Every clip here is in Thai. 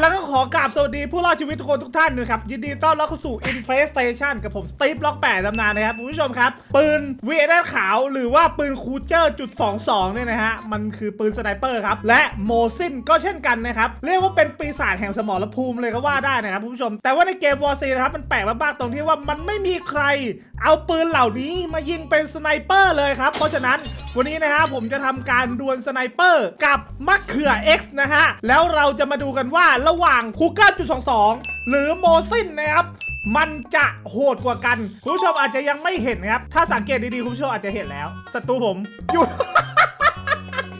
แล้วก็ขอกราบสวัสดีผู้รอดชีวิตทุกคนทุกท่านนะครับ ยินดีต้อนรับเข้าสู่ Infestation กับผมสตีฟล็อกแปดตำนานนะครับคุณผู้ชมครับ ปืน v ีเอขาวหรือว่าปืนคูเจอร์จุด22เนี่ยนะฮะ มันคือปืนสไนเปอร์ครับ และโมซินก็เช่นกันนะครับ เรียกว่าเป็นปีศาจแห่งสมรภูมิเลยก็ว่าได้นะครับคุณผู้ชม แต่ว่าในเกมวอร์ซีนะครับมันแปลกมากๆตรงที่ว่ามันไม่มีใคร เอาปืนเหล่านี้มายิงเป็นสไนเปอร์เลยครับเพราะฉะนั้นวันนี้นะฮะผมจะทำการดวลสไนเปอร์กับมะเขือ X นะฮะแล้วเราจะมาดูกันว่าระหว่างคูเกอร์จุด22หรือโมซินนะครับมันจะโหดกว่ากัน คุณผู้ชมอาจจะยังไม่เห็นนะครับ ถ้าสังเกตดีๆ คุณผู้ชมอาจจะเห็นแล้วศัตรูผมอยู่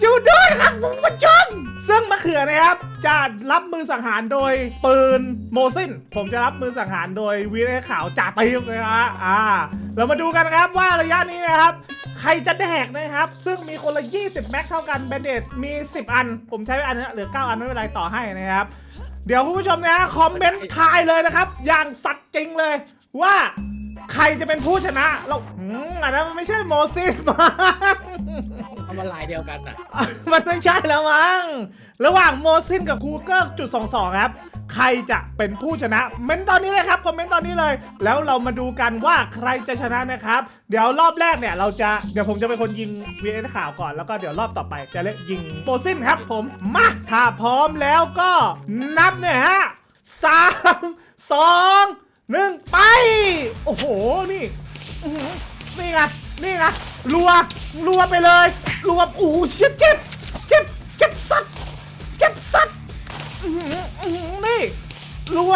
อยู่ด้วยครับคุณผู้ชมซึ่งมะเขือนะครับ จะรับมือสังหารโดยปืนโมซินผมจะรับมือสังหารโดยวีเรขาวจ่าตีฟนะฮะอ่า เรามาดูกันนะครับว่าระยะนี้นะครับ ใครจะแดกนะครับ ซึ่งมีคนละ 20 แม็กเท่ากันแบนเดตมี 10 อัน ผมใช้ไปอันนี้เหลือ 9 อันไม่เป็นไรต่อให้นะครับ เดี๋ยวคุณผู้ชมนะฮะคอมเมนต์ทายเลยนะครับ อย่างสัตว์จริงเลยว่า ใครจะเป็นผู้ชนะเราอืมอันนั้นมันไม่ใช่โมซินมั้ง เอามาลายเดียวกันอะ มันไม่ใช่แล้วมั้ง ระหว่างโมซินกับคูเกอร์จุด22ครับ ใครจะเป็นผู้ชนะเมนต์ตอนนี้เลยครับคอมเมนต์ตอนนี้เลย แล้วเรามาดูกันว่าใครจะชนะนะครับ เดี๋ยวรอบแรกเนี่ยเราจะ เดี๋ยวผมจะเป็นคนยิง VS ข่าวก่อน แล้วก็เดี๋ยวรอบต่อไปจะเล่นยิงโมซินครับผม มา ถ้าพร้อมแล้วก็นับเนี่ยฮะสามสอง หนึ่งไป โอ้โห นี่อื้อหือนี่ไง นี่ไง รัว รัวไปเลย รัวโอ้เจ็บเจ็บ เจ็บ เจ็บสัตว์ เจ็บสัตว์อื้อหืออื้อหือนี่ รัว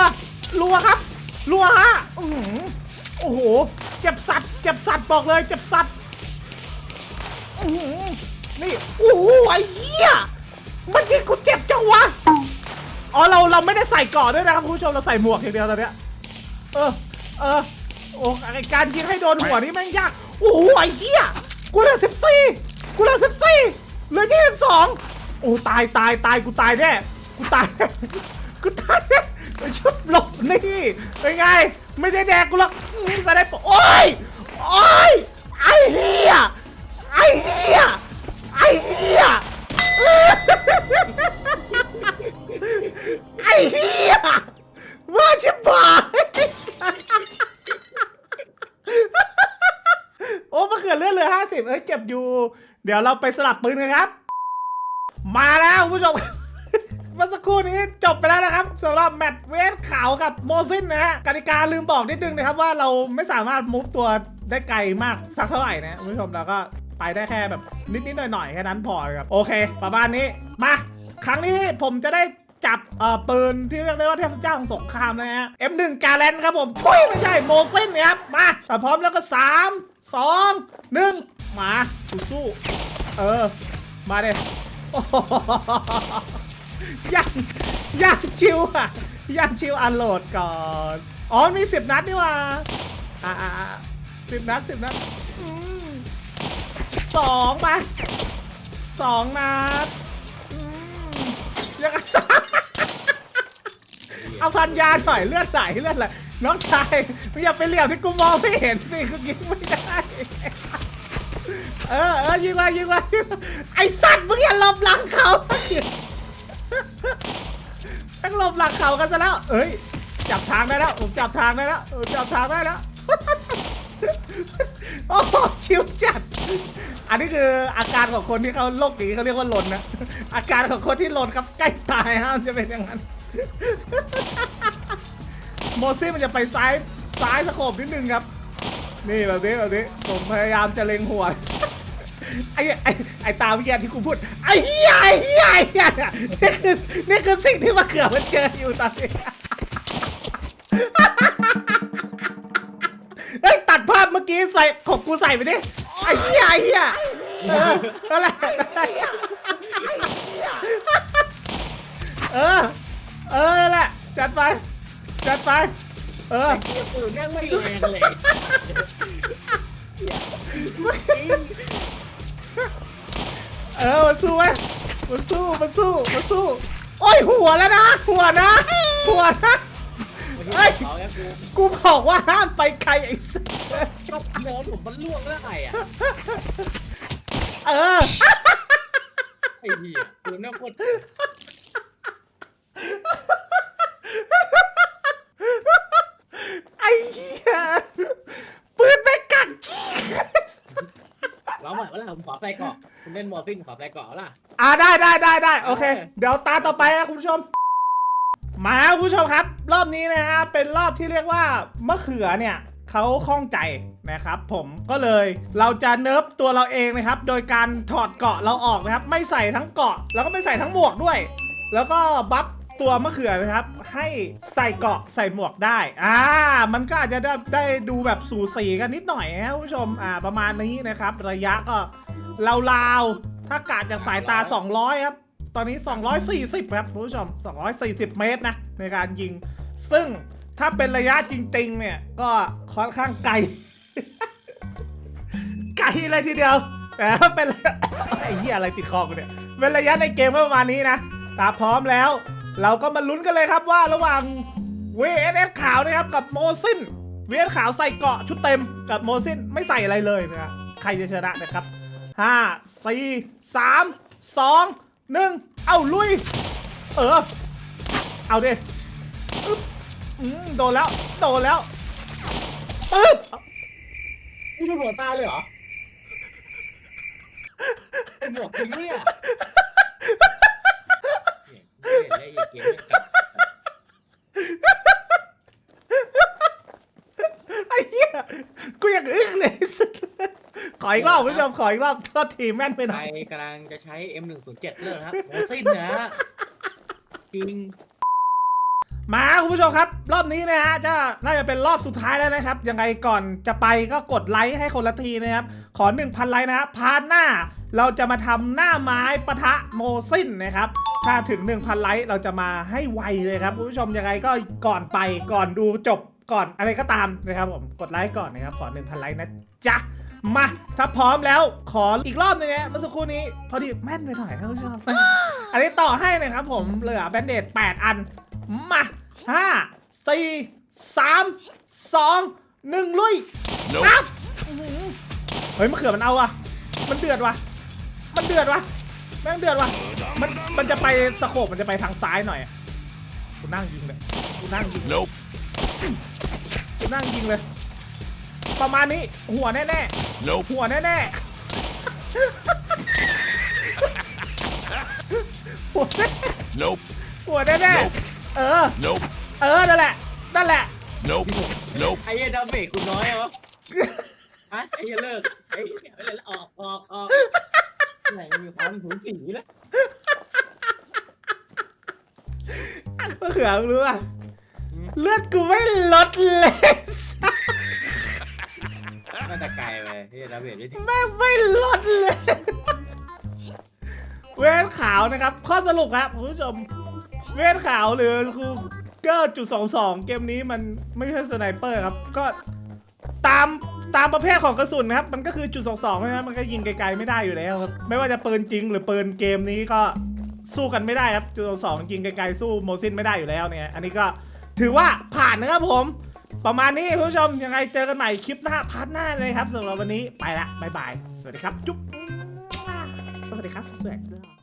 รัวครับ รัวฮะอื้อหือโอ้โห เจ็บสัตว์ เจ็บสัตว์บอกเลย เจ็บสัตว์อื้อหือนี่โอ้โหไอ้เหี้ยมันยิงกูเจ็บจังวะ อ๋อเราเราไม่ได้ใส่เก่อด้วยนะครับคุณผู้ชมเราใส่หมวกอย่างเดียวตอนเนี้ย เออ เออ โอ้ไอการยิงให้โดนหัวนี่แม่งยาก โอ้โหไอ้เหี้ย กูเหลือสิบสี่กูเหลือสิบสี่เหลือยี่สิบสองโอ้ตายตายตายกูตายแน่ กูตาย กูตายแน่ไปชุบหลบนี่เป็นไง ไม่ได้แดกกูหรอกอื้อแสดงปะโอ้ย โอ้ย ไอ้เหี้ย ไอ้เหี้ย ไอ้เหี้ย ดี๋ยวเราไปสลับปืนกันครับ มาแล้วคุณผู้ชมเมื่อสักครู่นี้จบไปแล้วนะครับสำหรับแมตช์เวสขาวกับโมซินนะฮะกติกาลืมบอกนิดนึงนะครับว่าเราไม่สามารถมูฟตัวได้ไกลมากสักเท่าไหร่นะคุณผู้ชมเราก็ไปได้แค่แบบนิดๆหน่อยๆแค่นั้นพอครับโอเค ประมาณนี้มาครั้งนี้ผมจะได้จับเอ่อปืนที่เรียกได้ว่าเทพเจ้าของสงครามนะฮะ M1 กาแลนครับผมทุยไม่ใช่โมซินนะครับมาแต่พร้อมแล้วก็ 3 2 1 มาสู้ๆเออ มาเด้โอ้ยังยังชิวอะยังชิวอันโหลดก่อน อ๋อมีสิบนัดนี่ว่าอ่าสิบนัดสิบนัดสองมาสองนัดยังเอาพันยาหน่อยเลือดไหลเลือดไหลน้องชายมึงอย่าไปเหลี่ยมที่กูมองไม่เห็นสิกูยิงไม่ได้ เออเออยิงมายิงมายิงมาไอสัตว์มึงอย่าหลบหลังเขาแม่งหลบหลังเขากันซะแล้ว เอ้ย จับทางได้แล้วผมจับทางได้แล้วผมจับทางได้แล้วโอ้โหชิวจัด อันนี้คืออาการของคนที่เขาโรคนี้เขาเรียกว่าหล่นนะ อาการของคนที่หล่นครับใกล้ตายฮะมันจะเป็นอย่างนั้น โมซี่มันจะไปซ้ายซ้ายสะโขบนิดนึงครับ นี่แบบนี้แบบนี้ผมพยายามจะเล็งหัว ไอ้ไอ้ไอ้ตาวิญญาณที่กูพูดไอ้เหี้ยไอ้เหี้ยไอ้เหี้ยนี่คือนี่คือสิ่งที่มาเกือมันเจออยู่ตอนนี้เฮ้ยตัดภาพเมื่อกี้ใส่ของกูใส่ไปดิไอ้เหี้ยไอ้เหี้ยเออนั่นแหละเออเออนั่นแหละจัดไปจัดไป เออเกี่ยวปืนแม่งไม่แรงเลยเออมาสู้ไหมมาสู้มาสู้มาสู้ โอ้ยหัวแล้วนะ หัวนะ หัวนะเฮ้ยเอาแค่กูกูบอกว่าห้ามไปไกลไอ้สัสก็เนินผมมันล่วงแล้วไงอะเออไอ้เหี้ยปืนแม่งโคตร ใส่เกราะ คุณเล่นมอร์ฟินขอไปเกราะล่ะ อ่าได้ได้ได้ได้โอเค เดี๋ยวตาต่อไปครับคุณผู้ชม มาครับคุณผู้ชมครับ รอบนี้นะฮะเป็นรอบที่เรียกว่ามะเขือเนี่ยเขาข้องใจนะครับ ผมก็เลยเราจะเนิร์ฟตัวเราเองนะครับ โดยการถอดเกาะเราออกนะครับ ไม่ใส่ทั้งเกาะ แล้วก็ไม่ใส่ทั้งหมวกด้วย แล้วก็บัฟ ตัวมะเขือนะครับ ให้ใส่เกาะใส่หมวกได้ อ่า มันก็อาจจะได้ได้ดูแบบสูสีกันนิดหน่อยนะคุณผู้ชม อ่า ประมาณนี้นะครับ ระยะก็ราวๆ ถ้ากาดจากสายตา 200 ครับ ตอนนี้ 240 ครับคุณผู้ชม 240 เมตรนะ ในการยิง ซึ่งถ้าเป็นระยะจริง ๆ เนี่ย ก็ค่อนข้างไกล ไกลเลยทีเดียว แต่ถ้าเป็นไอ้เหี้ยอะไรติดคอกูเนี่ย เป็นระยะในเกมก็ประมาณนี้นะตาพร้อมแล้ว เราก็มาลุ้นกันเลยครับว่าระหว่าง VSS ขาวนะครับกับโมซิน VS ขาวใส่เกาะชุดเต็มกับโมซินไม่ใส่อะไรเลยนะใครจะชนะนะครับห้าสี่สามสองหนึ่งเอาลุย เออ เอาดิอืมโดนแล้ว โดนแล้วปึ๊บนี่ดูหัวตาเลยเหรอหมวกจริงเนี่ย เนี่ยเล่นเกมไม่กลับไอ้เหี้ยกูอยากอึ้งเลยสุดขออีกรอบคุณผู้ชมขออีกรอบโทษทีแม่นไปหใคน่รอยกำลังจะใช้ M107 เลยนะครับโมซินนะฮะจริง มาคุณผู้ชมครับ รอบนี้นะฮะจะน่าจะเป็นรอบสุดท้ายแล้วนะครับ ยังไงก่อนจะไปก็กดไลค์ให้คนละทีนะครับ ขอ 1,000 ไลค์นะครับพาร์ทหน้า เราจะมาทำหน้าไม้ปะทะโมซินนะครับ ถ้าถึง 1,000 ไลค์เราจะมาให้ไวเลยครับคุณผู้ชมยังไงก็ก่อนไปก่อนดูจบก่อนอะไรก็ตามนะครับผมกดไลค์ก่อนนะครับขอ1,000 ไลค์นะจ๊ะมาถ้าพร้อมแล้วขออีกรอบหนึงนะเมื่อสักครู่นี้ พอดีแม่นไปหน่อยครับคุณผู้ชมอันนี้ต่อให้นะครับผมเหลือแบนเดต8อัน มาห้าสี่สามสองหนึ่งลุยนับอื้อหือเฮ้ยมะเขือมันเอาอะมันเดือดว่ะ มันเดือดว่ะแม่งเดือดว่ะมันมันจะไปสโคปมันจะไปทางซ้ายหน่อยอะกูนั่งยิงเลยกูนั่งยิง Nope. กูนั่งยิงเลย ประมาณนี้หัวแน่ Nope. ๆหัวแน่ๆหัวแน่ Nope. หัวแน่ๆเออ Nope. เออนั่นแหละนั่นแหละ Nope. Nope. ไอ้เหี้ยดาเมจคุณน้อยเหรอฮะไอ้เหี้ยเลิกไอ้เหี้ยไม่เล่นแล้วออกออกออก มะเขือรู้ป่ะเลือดกูไม่ลดเลยน่าจะไกลไปที่ดาเมจไม่ถึงแม่งไม่ลดเลย เวทขาวนะครับ ข้อสรุปครับคุณผู้ชม เวทขาวหรือคูเกอร์จุดสองสองเกมนี้มันไม่ใช่สไนเปอร์ครับ ก็ตามตามประเภทของกระสุนนะครับ มันก็คือจุดสองสองนะครับมันก็ยิงไกลๆไม่ได้อยู่แล้วครับ ไม่ว่าจะปืนจริงหรือปืนเกมนี้ก็ สู้กันไม่ได้ครับจุดสองยิงไกลๆสู้โมซินไม่ได้อยู่แล้วเนี่ยอันนี้ก็ถือว่าผ่านนะครับผม ประมาณนี้คุณผู้ชมยังไงเจอกันใหม่คลิปหน้าพาร์ทหน้าเลยครับสำหรับวันนี้ไปละบ๊ายบาย สวัสดีครับ จุ๊บสวัสดีครับสวัสดี